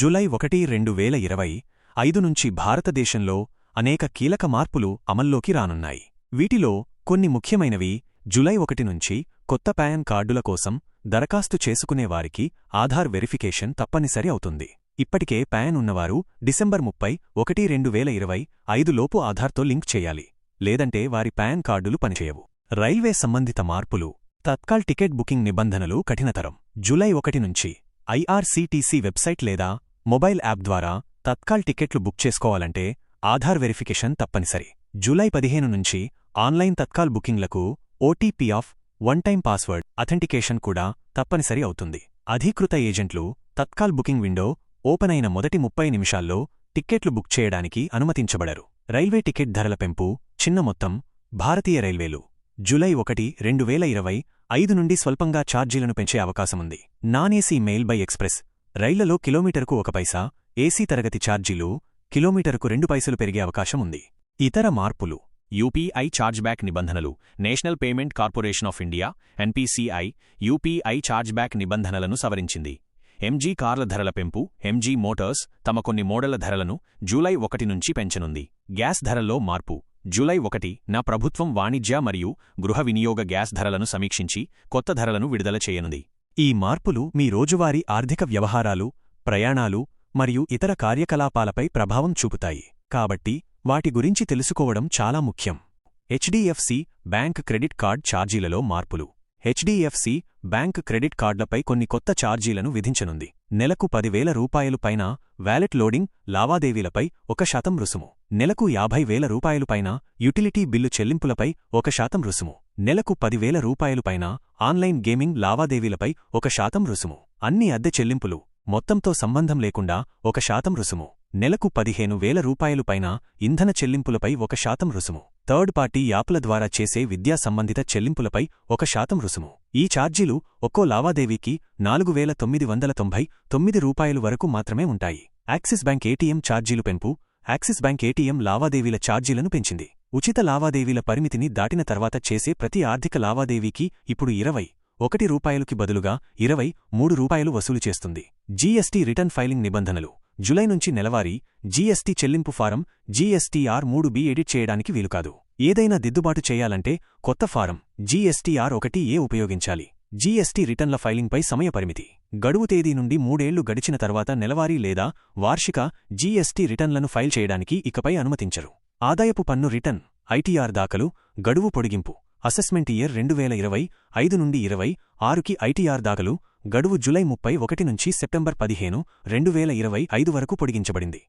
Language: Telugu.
జులై ఒకటి రెండు వేల ఇరవై ఐదు నుంచి భారతదేశంలో అనేక కీలక మార్పులు అమల్లోకి రానున్నాయి. వీటిలో కొన్ని ముఖ్యమైనవి జులై ఒకటి నుంచి కొత్త పాన్ కార్డుల కోసం దరఖాస్తు చేసుకునేవారికి ఆధార్ వెరిఫికేషన్ తప్పనిసరి అవుతుంది. ఇప్పటికే పాన్ ఉన్నవారు డిసెంబర్ ముప్పై ఒకటి రెండు వేల ఇరవై ఐదులోపు ఆధార్తో లింక్ చేయాలి లేదంటే వారి పాన్ కార్డులు పనిచేయవు. రైల్వే సంబంధిత మార్పులు తత్కాల్ టికెట్ బుకింగ్ నిబంధనలు కఠినతరం. జులై ఒకటి నుంచి ఐఆర్సీటీసీ వెబ్సైట్ లేదా మొబైల్ యాప్ ద్వారా తత్కాల్ టికెట్లు బుక్ చేసుకోవాలంటే ఆధార్ వెరిఫికేషన్ తప్పనిసరి. జూలై పదిహేను నుంచి online Tatkal బుకింగ్లకు OTP of one time password authentication కూడా తప్పనిసరి అవుతుంది. అధీకృత ఏజెంట్లు తత్కాల్ బుకింగ్ విండో ఓపెన్ అయిన మొదటి ముప్పై నిమిషాల్లో టిక్కెట్లు బుక్ చేయడానికి అనుమతించబడరు. రైల్వే టికెట్ ధరల పెంపు చిన్న మొత్తం భారతీయ రైల్వేలు. జులై ఒకటి రెండు వేల ఇరవై ఐదు నుండి స్వల్పంగా ఛార్జీలను పెంచే అవకాశముంది. Non AC mail by express రైళ్ళలో కిలోమీటరుకు ఒక పైసా ఏసీ తరగతి ఛార్జీలు కిలోమీటరుకు రెండు పైసలు పెరిగే అవకాశం ఉంది. ఇతర మార్పులు యూపీఐ ఛార్జ్బ్యాక్ నిబంధనలు national payment corporation of India NPCI UPI chargeback నిబంధనలను సవరించింది. ఎంజీ కార్ల ధరల పెంపు ఎంజీ మోటార్స్ తమ కొన్ని మోడళ్ళ ధరలను జూలై ఒకటి నుంచి పెంచనుంది. గ్యాస్ ధరల్లో మార్పు జూలై ఒకటి నా ప్రభుత్వం వాణిజ్య మరియు గృహ వినియోగ గ్యాస్ ధరలను సమీక్షించి కొత్త ధరలను విడుదల చేయనుంది. ఈ మార్పులు మీ రోజువారీ ఆర్థిక వ్యవహారాలు ప్రయాణాలు మరియు ఇతర కార్యకలాపాలపై ప్రభావం చూపుతాయి. కాబట్టి వాటి గురించి తెలుసుకోవడం చాలా ముఖ్యం. హెచ్డిఎఫ్సి బ్యాంక్ క్రెడిట్ కార్డ్ ఛార్జీలలో మార్పులు. హెచ్డిఎఫ్సి బ్యాంక్ క్రెడిట్ కార్డులపై కొన్ని కొత్త ఛార్జీలను విధించనుంది. నెలకు పదివేల రూపాయలు పైన వ్యాలెట్ లోడింగ్ లావాదేవీలపై ఒక శాతం రుసుము. నెలకు యాభై వేల రూపాయలు పైన యుటిలిటీ బిల్లు చెల్లింపులపై ఒక శాతం రుసుము. నెలకు పదివేల రూపాయలు పైన ఆన్లైన్ గేమింగ్ లావాదేవీలపై ఒక శాతం రుసుము. అన్ని అద్దె చెల్లింపులు మొత్తంతో సంబంధం లేకుండా ఒక శాతం రుసుము. నెలకు పదిహేను వేల రూపాయలు పైన ఇంధన చెల్లింపులపై ఒక శాతం రుసుము. థర్డ్ పార్టీ యాప్ల ద్వారా చేసే విద్యా సంబంధిత చెల్లింపులపై ఒక శాతం రుసుము. ఈ ఛార్జీలు ఒక్కో లావాదేవీకి నాలుగు వేల తొమ్మిది వందల తొంభై తొమ్మిది రూపాయలు వరకు మాత్రమే ఉంటాయి. యాక్సిస్ బ్యాంక్ ఏటీఎం ఛార్జీలు పెంపు. యాక్సిస్ బ్యాంక్ ఏటీఎం లావాదేవీల ఛార్జీలను పెంచింది. ఉచిత లావాదేవీల పరిమితిని దాటిన తర్వాత చేసే ప్రతి ఆర్థిక లావాదేవీకి ఇప్పుడు ఇరవై ఒకటి రూపాయలుకి బదులుగా ఇరవై మూడు రూపాయలు వసూలు చేస్తుంది. జీఎస్టీ రిటర్న్ ఫైలింగ్ నిబంధనలు జులై నుంచి నెలవారీ జీఎస్టీ చెల్లింపు ఫారం జీఎస్టీఆర్ మూడు బి ఎడిట్ చేయడానికి వీలుకాదు. ఏదైనా దిద్దుబాటు చేయాలంటే కొత్త ఫారం జీఎస్టీఆర్ ఒకటి ఏ ఉపయోగించాలి? జీఎస్టీ రిటర్న్ల ఫైలింగ్పై సమయ పరిమితి. గడువు తేదీ నుండి మూడేళ్ళు గడిచిన తర్వాత నెలవారీ లేదా వార్షిక జీఎస్టీ రిటర్న్లను ఫైల్ చేయడానికి ఇకపై అనుమతించరు. ఆదాయపు పన్ను రిటర్న్ ఐటీఆర్ దాఖలు గడువు పొడిగింపు అసెస్మెంట్ ఇయర్ రెండు వేల ఇరవై ఐదు నుండి ఇరవై ఆరుకి ఐటీఆర్ దాఖలు గడువు జులై ముప్పై ఒకటి నుంచి సెప్టెంబర్ పదిహేను రెండు వేల ఇరవై ఐదు వరకు పొడిగించబడింది.